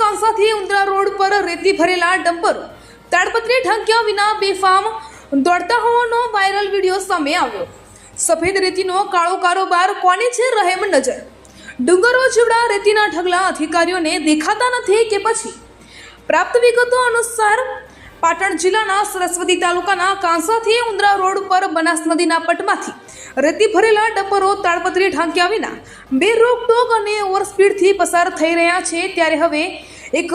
કાંસાથી ઉંદરા road પર રેતી ભરેલા ડમ્પરો તાડપત્રી ઢાંક્યા વિના બેફામ દોડતા હોવાનો વાયરલ વીડિયો સામે આવ્યો. સફેદ રેતીનો કાળો કારોબાર કોને છે રહેમ નજર? ડુંગરો જીવડા રેતીના ઢગલા અધિકારીઓને દેખાતા નથી કે પછી? પ્રાપ્ત વિગતો અનુસાર, પાટણ જિલ્લાના સરસ્વતી તાલુકાના કાંસાથી ઉંદરા રોડ પર બનાસ નદીના પટમાંથી રેતી ભરેલા ડમ્પરો તાડપત્રી ઢાંક્યા વિના બે રોકટોક અને ઓવરસ્પીડથી પસાર થઈ રહ્યા છે, ત્યારે હવે એક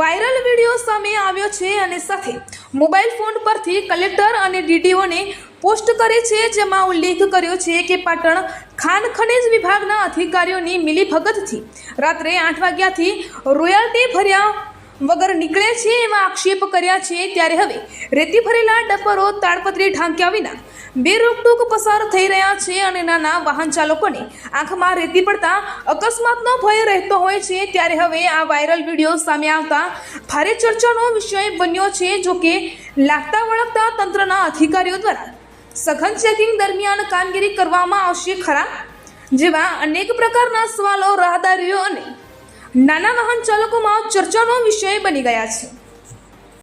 વાયરલ વીડિયો સામે આવ્યો છે અને સાથે મોબાઈલ ફોન પરથી કલેક્ટર અને ડીડીઓને પોસ્ટ કરે છે, જેમાં ઉલ્લેખ કર્યો છે કે પાટણ ખાન ખનિજ વિભાગના અધિકારીઓની મિલીભગતથી રાત્રે આઠ વાગ્યાથી રોયલ્ટી ભર્યા વગર નીકળે છે એવા આક્ષેપ કર્યા છે ત્યારે હવે રેતી ભરેલા ડબ્બરો તાડપત્રી ઢાંક્યા વિના બે રોકટોક પસાર થઈ રહ્યા છે અને નાના વાહન ચાલકોને આંખમાં રેતી પડતા અકસ્માતનો ભય રહેતો હોય છે ત્યારે હવે આ વાયરલ વીડિયો સામે આવતા ભારે ચર્ચાનો વિષય બન્યો છે જો કે લાગતા વળગતા તંત્રના અધિકારીઓ દ્વારા સઘન ચેકિંગ દરમિયાન કામગીરી કરવામાં આવશે ખરા? જેવા અનેક પ્રકારના સવાલો રાહદારીઓ અને નાના વાહન ચાલકોમાં ચર્ચાનો વિષય બની ગયા છે.